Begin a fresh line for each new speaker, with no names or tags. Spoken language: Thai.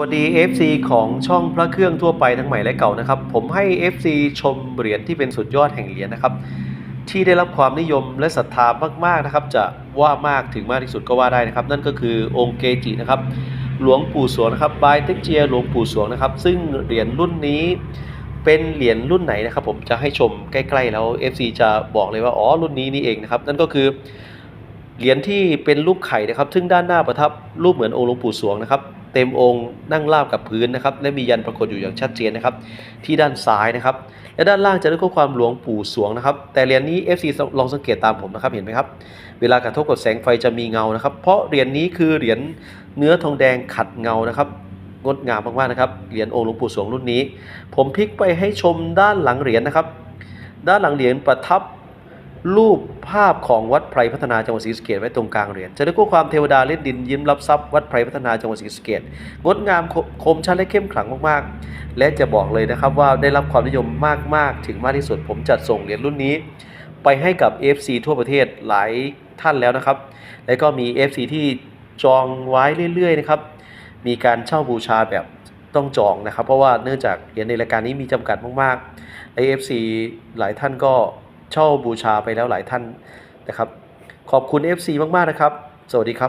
วัสดี FC ของช่องพระเครื่องทั่วไปทั้งใหม่และเก่านะครับ ผมให้ FC ชมเหรียญที่เป็นสุดยอดแห่งเหรียญนะครับ ที่ได้รับความนิยมและศรัทธามากๆนะครับ จะว่ามากถึงมากที่สุดก็ว่าได้นะครับ นั่นก็คือองค์เกจินะครับ หลวงปู่สวงนะครับบายเต็กเจียหลวงปู่สวงนะครับ ซึ่งเหรียญรุ่นนี้เป็นเหรียญรุ่นไหนนะครับ ผมจะให้ชมใกล้ๆแล้ว FC จะบอกเลยว่าอ๋อรุ่นนี้นี่เองนะครับนั่นก็คือเหรียญที่เป็นรูปไข่นะครับ ซึ่งด้านหน้าประทับรูปเหมือนองค์หลวงปู่สวงนะครับ เต็มองค์นั่งราบกับพื้นนะครับ และมียันปรากฏอยู่อย่างชัดเจนนะครับ ที่ด้านซ้ายนะครับ และด้านล่างจะได้ข้อความหลวงปู่สวงนะครับ แต่เหรียญนี้ FC ลองสังเกตตามผมนะครับเห็นไหมครับ เวลากระทบกับแสงไฟจะมีเงานะครับ เพราะเหรียญนี้คือเหรียญเนื้อทองแดงขัดเงานะครับงดงามมากๆนะครับเหรียญองค์หลวงปู่สวงรุ่นนี้ ผมพลิกไปให้ชมด้านหลังเหรียญนะครับ ด้านหลังเหรียญประทับ รูปภาพของวัดไพรพัฒนาจังหวัดศรีสะเกษไว้ตรงกลางเหรียญจะได้ข้อความเทวดาเล่นดินยิ้มรับทรัพย์วัดไพรพัฒนาจังหวัดศรีสะเกษงดงามคคมชัดและเข้มขลังมากๆ และจะบอกเลยนะครับว่าได้รับความนิยมมากๆ ถึงมากที่สุดผมจัดส่งเหรียญรุ่นนี้ ไปให้กับ FC ทั่วประเทศหลายท่านแล้วนะครับ และก็มี FC ที่จองไว้เรื่อยๆนะครับมีการเช่าบูชาแบบต้องจองนะครับ เพราะว่าเนื่องจากเหรียญในรายการนี้มีจำกัดมากๆ AFC หลายท่านก็ เช่าบูชาไปแล้วหลายท่านนะครับ ขอบคุณ FC มาก ๆ นะครับ สวัสดีครับ